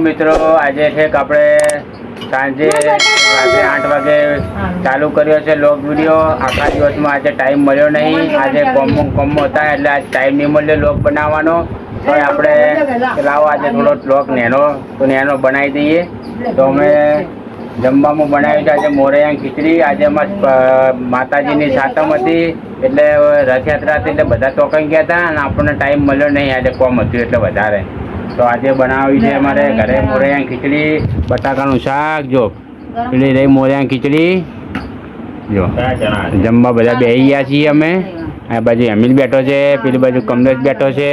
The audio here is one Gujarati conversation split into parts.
મિત્રો, આજે છેક આપણે સાંજે સાંજે આઠ વાગે ચાલુ કર્યો છે લોક વીડિયો. આખા દિવસમાં આજે ટાઈમ મળ્યો નહીં. આજે કોમો કોમો હતા એટલે આજ ટાઈમ નહીં મળ્યો લોક બનાવવાનો. તો આપણે લાવો આજે થોડો લોક નેનો, તો નેનો બનાવી દઈએ. તો અમે જમવામાં બનાવ્યું છે આજે મોરૈયા ખીચડી. આજે માતાજીની સાતમ હતી. એટલે રથયાત્રા હતી એટલે બધા ચોકાઈ ગયા હતા અને આપણને ટાઈમ મળ્યો નહીં. આજે કોમ હતું એટલે વધારે. તો આજે બનાવી છે અમારે ઘરે મોરૈયા ખીચડી, બટાકાનું શાક, જો. એટલે રહી મોરૈયા ખીચડી. જો. જમવા બધા બેસી ગયા છીએ અમે. આ બાજુ અમિલ બેઠો છે, પેલી બાજુ કમલેશ બેઠો છે.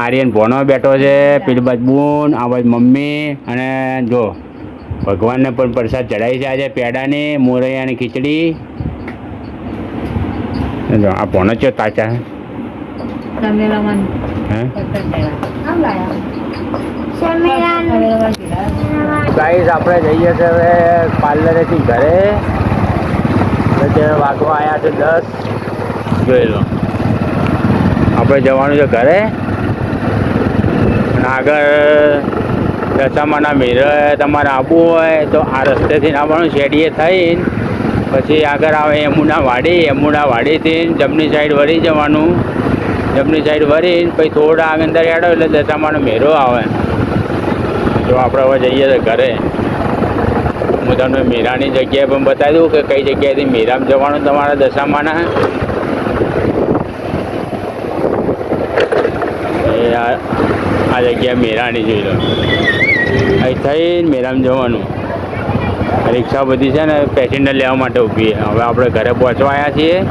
આર્યન ભોણો બેઠો છે પેલી બાજુ બૂન આ બાજુ મમ્મી અને જો ભગવાનને પણ પ્રસાદ ચડાવી છે આજે પેડાની મોરૈયાની ખીચડી. જો આ ભોનો ચો તાચા. ગાઈસ આપણે જઈએ છે હવે પાર્લરેથી ઘરે. એટલે વાગવા આવ્યા છે દસ. જોઈ લો. આપણે જવાનું છે ઘરે. આગળ, દશામાના મેળે તમારે આવવું હોય, તો આ રસ્તેથી આવવાનું શેડીએ થઈને, પછી આગળ આવે યમુના વાડી. યમુના વાડીથી જમણી સાઈડ વળી જવાનું. જમણી સાઈડ વળીને પછી થોડા આગળ અંદર હેડો એટલે દશામાનો મેળો આવે. જો આપણે હવે જઈએ તો ઘરે. હું તમને મીરાની જગ્યાએ પણ બતાવી દઉં કે કઈ જગ્યાએથી મીરામાં જવાનું તમારા દશામાના. એ આ જગ્યા મેરાણી જોઈ લો. અહીં થઈને મેરામ જવાનું. રિક્ષા બધી છે ને પેસેન્જર લેવા માટે ઊભી હવે આપણે ઘરે પહોંચવા આવ્યા છીએ.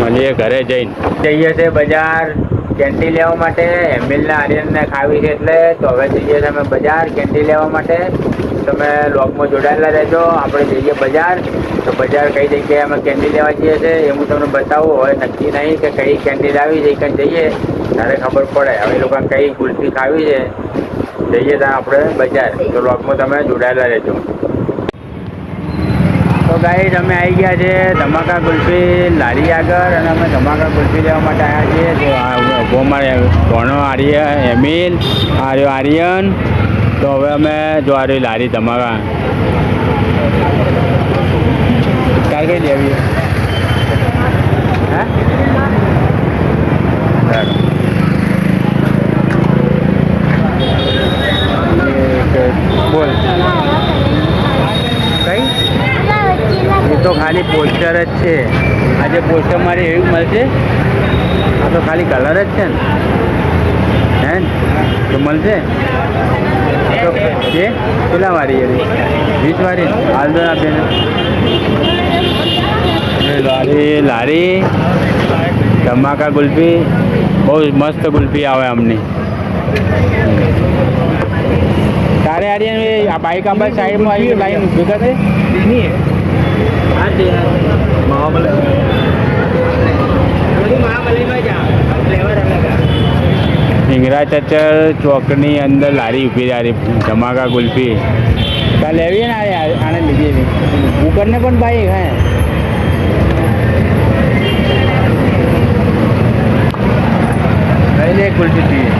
મળીએ ઘરે જઈને. જઈએ છે બજાર. કેન્ડી લેવા માટે. એમએલના આર્યનને ખાવી છે એટલે તો હવે જઈએ છીએ અમે બજાર કેન્ડી લેવા માટે. તમે લોગમાં જોડાયેલા રહેજો. આપણે જઈએ બજાર. તો બજાર કઈ જગ્યાએ અમે કેન્ડી લેવા જઈએ છીએ એ હું તમને બતાવું. હવે નક્કી નહીં કે કઈ કેન્ડી લાવી છે કઈ જઈએ. ત્યારે ખબર પડે. હવે એ લોકોને કઈ કુલ્ફી ખાવી છે, જઈએ ત્યાં આપણે બજાર. તો લોગમાં તમે જોડાયેલા રહેજો. તો ગાઈડ અમે આવી ગયા છે ધમાકા કુલ્ફી લારી આગળ અને અમે ધમાકા કુલ્ફી લેવા માટે આવ્યા છીએ. તો આ ઊભો મારે ભણો આર્ય, એમિલ, આર્યો આર્યન. તો હવે અમે જો આ લારી ધમાકા. કઈ લેવી હે ચાલો. એક બોલ કઈ એ તો ખાલી પોસ્ટર જ છે આજે પોસ્ટર મારી એવી મળશે આ તો ખાલી કલર જ છે ને? હે? તો મળશે? એ કેટલા વાળી એવી વીસ વાળી હાલ તો આપે લારી લારી ધમાકા ગુલ્ફી બહુ મસ્ત ગુલ્ફી આવે અમને તારે આર્યન આ બાઈક આ સાઈડમાં આવી લાઈન ભેગા થઈ? ઇંગરા ચચર ચોકની અંદર લારી ઊભી રહી ધમાકા ગુલ્ફી કાલે લેવી ને આને લીધી એવી. કુકરને પણ ભાઈ હે. લઈ લે કુલ્ફી પીએ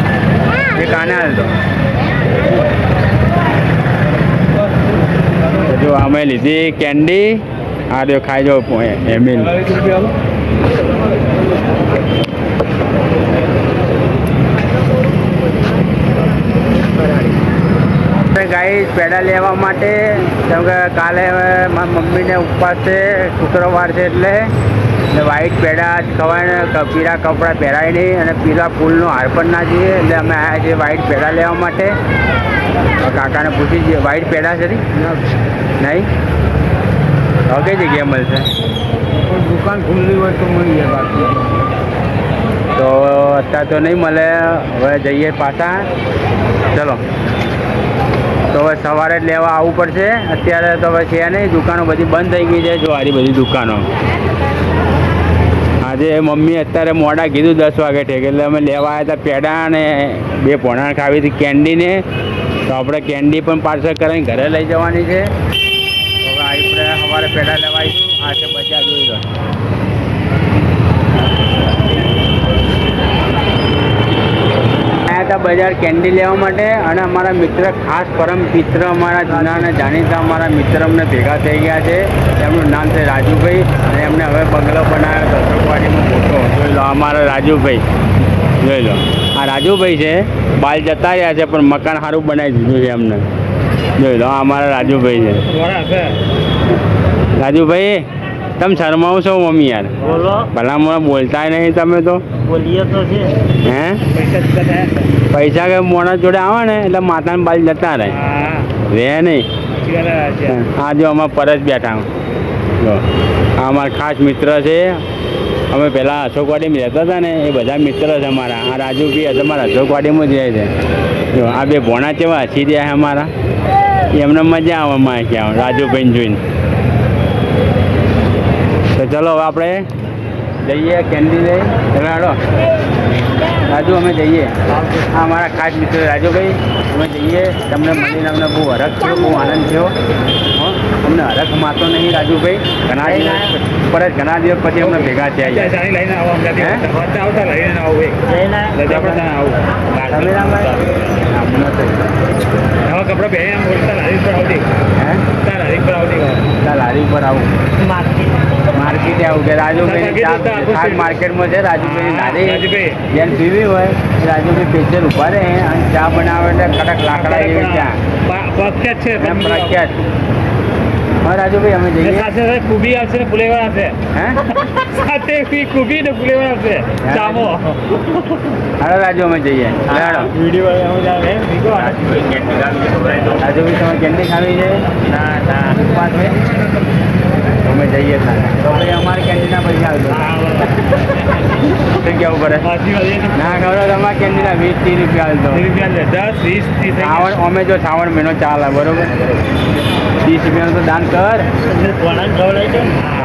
એ કાને હાલ તો જો અમે લીધી કેન્ડી આ જો ખાઈ જો એમિલ. ગાઈ પેડા લેવા માટે. કેમ કે કાલે મારા મમ્મીને ઉપવાસ છે શુક્રવાર છે એટલે. એટલે વ્હાઈટ પેડા જ ખવાય પીળા કપડાં પહેરાય નહીં અને પીળા ફૂલનો હાર પણ ના જોઈએ. એટલે અમે આવ્યા છીએ વ્હાઈટ પેડા લેવા માટે. તો કાકાને પૂછી જઈએ વ્હાઈટ પેડા છે નહીં? હવે કઈ જગ્યાએ મળશે? દુકાન ખુલ્લી હોય તો મળી જાય બાકી. તો અત્યારે તો નહીં મળે. હવે જઈએ પાછા. ચલો. તો હવે સવારે જ લેવા આવવું પડશે. અત્યારે તો હવે છે નહીં, દુકાનો બધી બંધ થઈ ગઈ છે. જો આરી બધી દુકાનો. આજે મમ્મી અત્યારે મોડા કીધું દસ વાગે ઠેક, એટલે અમે લેવા આવ્યા હતા પેડા અને બે પોણા ખાવી હતી કેન્ડીને તો આપણે કેન્ડી પણ પાર્સલ કરીને ઘરે લઈ જવાની છે. હવે આપણે સવારે પેડા લેવાઈશું આ છે બજાર જોઈ લો. હતા બજાર કેન્ડી લેવા માટે અને અમારા મિત્ર ખાસ પરમ મિત્ર અમારા જૂના અને જાણીતા અમારા મિત્ર અમને ભેગા થઈ ગયા છે. એમનું નામ છે રાજુભાઈ અને એમને હવે બંગલો બનાવ્યો દસરકવાડીમાં મોટો જોઈ લો અમારા રાજુભાઈ. જોઈ લો. આ રાજુભાઈ છે. બાલ જતા રહ્યા છે પણ મકાન સારું બનાવી દીધું છે એમને. જોઈ લો આ અમારા રાજુભાઈ છે. રાજુભાઈ તમે શરમાવો છો મમ્મી યાર? બોલો. ભલા મોડા બોલતા નહીં તમે તો. બોલીએ તો છે. હે? પૈસા કે મોણા જોડે આવે ને એટલે માતાને બાલ જતા રહે. રે નહીં. આ જો અમારા પરસ બેઠા જો આ અમારા ખાસ મિત્ર છે. અમે પહેલાં અશોકવાડીમાં રહેતા હતા ને એ બધા મિત્ર છે અમારા. આ રાજુ હશે અમારા અશોકવાડીમાં જ રહે છે. જો આ બે ભોણા કેવા હસી રહ્યા છે અમારા. એમને મજા આવે અમારે ક્યાં રાજુભાઈને જોઈને. તો ચલો આપણે જઈએ કેન્ડી લઈ. તમે હાલો. રાજુ, અમે જઈએ. હા, મારા ખાસ મિત્ર રાજુભાઈ, અમે જઈએ. તમને મળીને અમને બહુ હરખ થયો, બહુ આનંદ થયો. હો અમને હરખ માતો નહીં રાજુભાઈ. ઘણા દિવસ પર જ ઘણા દિવસ પછી અમને ભેગા થયા લઈને આવો? આવતા લઈને આવો નવા કપડા બોલતા લારી પર આવતી. હે? લારી પર આવતી. લારી આવું. માર્કેટે. આવું કે રાજુભાઈ માર્કેટમાં છે રાજુભાઈ. લારી પીવી હોય રાજુભાઈ પેચર ઊભા રહે અને ચા બનાવે એટલે કડક લાકડા જેવી ચા. પ્રખ્યાત છે પ્રખ્યાત. હા રાજુભાઈ અમે જઈએ. સાથે સાથે કુબી આવશે ને ફુલેવર આવશે. હે? સાથે કુબી ને ફુલેવર આવશે. ચામો. હાલો રાજુ અમે જઈએ. હાલો વીડિયો રાજુભાઈ તમે કેન્ડી ખાવી છે? ના ના. અમે જઈએ તો ભાઈ અમારે કેન્ડીના પૈસા આવજો. શું કેવું પડે ના ખબર તમારે કેન્ડીના વીસ ત્રીસ રૂપિયા આવજો રૂપિયા દસ વીસ ત્રીસ શ્રાવણ અમે જો શ્રાવણ મહિનો ચાલે બરોબર? ત્રીસ રૂપિયાનું તો દાન કર.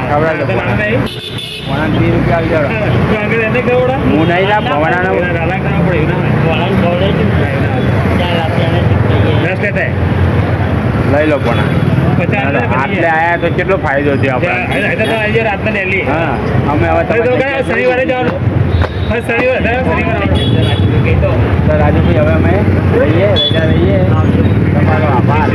ખવડાવજો. ત્રીસ રૂપિયા આવી જાવ હું નહીં ના ભવનાનો લઈ લો પોણા. આટલે આયા તો કેટલો ફાયદો થયો આપણે? હા અમે હવે શનિવારે જવાનું? રાજુભાઈ હવે અમે રહીએ રજા રહીએ તમારો આભાર.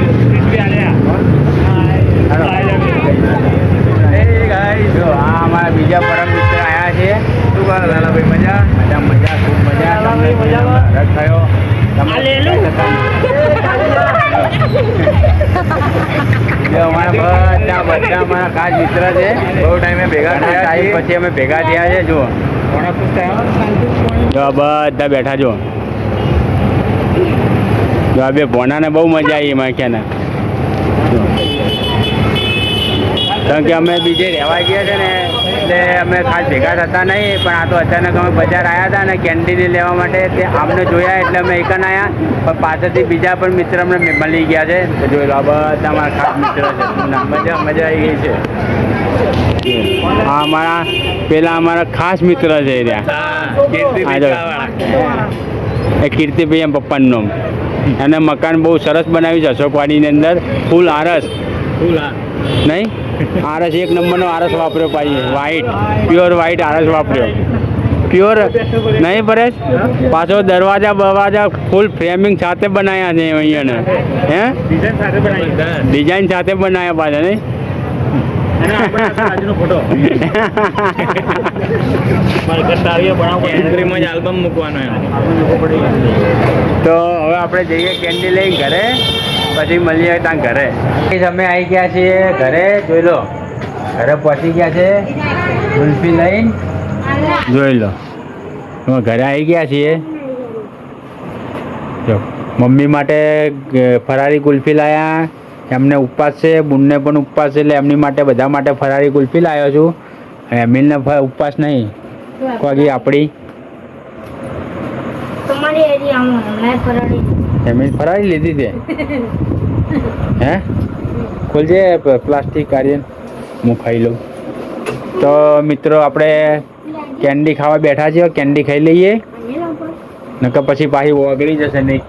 બધા મિત્ર છે. બહુ ટાઈમે ભેગા થયા ટાઈમ પછી અમે ભેગા થયા છે જુઓ. જો આ બધા બેઠા જો જો આ બે ભોનાને બહુ મજા આવી એમાં ક્યાં કારણ કે અમે બીજે રહેવા ગયા છે ને એટલે અમે ખાસ ભેગા થતા નહીં પણ આ તો અચાનક અમે બજાર આવ્યા હતા ને કેન્ટીન લેવા માટે તે આમને જોયા એટલે અમે એકન આવ્યા પણ પાછળથી બીજા પણ મિત્ર અમને મળી ગયા છે. તો જોઈ લો બધા અમારા ખાસ મિત્ર છે. મજા મજા આવી ગઈ છે. આ અમારા પેલા અમારા ખાસ મિત્ર છે જો. એ કીર્તિભાઈ એમ પપ્પાનું નામ. અને મકાન બહુ સરસ બનાવ્યું છે અશોકવાડીની અંદર. ફૂલ આરસ. નહીં? આરસ એક નંબરનો આરસ વાપર્યો પાછી વ્હાઈટ પ્યોર વ્હાઈટ આરસ વાપર્યો. પ્યોર નહીં પરેશ? પાછો દરવાજા બરવાજા ફૂલ ફ્રેમિંગ સાથે બનાવ્યા છે અહીંયાને. હે? ડિઝાઇન સાથે બનાવ્યા. પાછા નહીં? તો હવે આપણે જઈએ કેન્ડી લઈ ઘરે. પછી મળીએ ત્યાં ઘરે. અમે આવી ગયા છીએ ઘરે જોઈ લો. ઘરે પહોંચી ગયા છે. ગુલ્ફી લઈને. જોઈ લો. અમે ઘરે આવી ગયા છીએ. જો મમ્મી માટે ફરારી કુલ્ફી લાયા. એમને ઉપવાસ છે બુનને પણ ઉપવાસ છે એટલે એમની માટે બધા માટે ફરારી કુલ્ફી લાવ્યો છું. અને એમિલને ઉપવાસ નહીં. કોગી આપણી એમિલ ફરારી લીધી તે હે? ખોલજે પ્લાસ્ટિક કાર્યન હું ખાઈ લઉં. તો મિત્રો આપણે કેન્ડી ખાવા બેઠા છીએ. કેન્ડી ખાઈ લઈએ. નકર પછી પાછી ઓગળી જશે નહીં.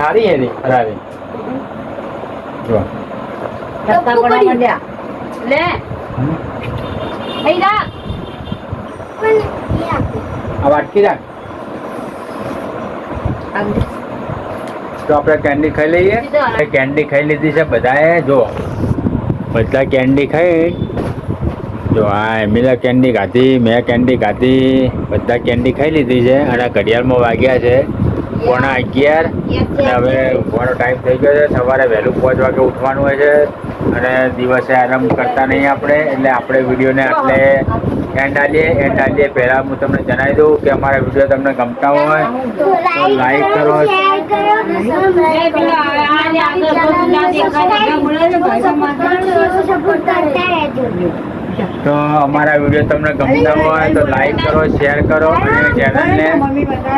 હારી એની હરાવી જો. ધક્કા પડવા માંડ્યા. લે. જા. આ વાટકી રાખ. તો આપણે કેન્ડી ખાઈ લઈએ. કેન્ડી ખાઈ લીધી છે બધાએ. જો બધા કેન્ડી ખાઈ. જો આ એમિલા કેન્ડી ખાધી મેં કેન્ડી ખાધી બધા કેન્ડી ખાઈ લીધી છે અને ઘડિયાળમાં વાગ્યા છે પોણા અગિયાર. અને હવે ઊંઘવાનો ટાઈમ થઈ ગયો છે. સવારે વહેલું પાંચ વાગે ઉઠવાનું હોય છે. અને દિવસે આરામ કરતા નહીં આપણે એટલે આપણે વિડીયોને આટલે એન્ડ આલીએ પહેલાં હું તમને જણાવી દઉં કે અમારા વીડિયો તમને ગમતા હોય તો લાઈક કરો, તો અમારા વીડિયો તમને ગમતા હોય તો લાઈક કરો શેર કરો અને ચેનલને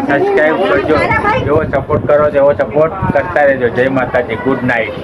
સબસ્ક્રાઈબ કરજો. જેવો સપોર્ટ કરો તેવો સપોર્ટ કરતા રહેજો. જય માતાજી. Good night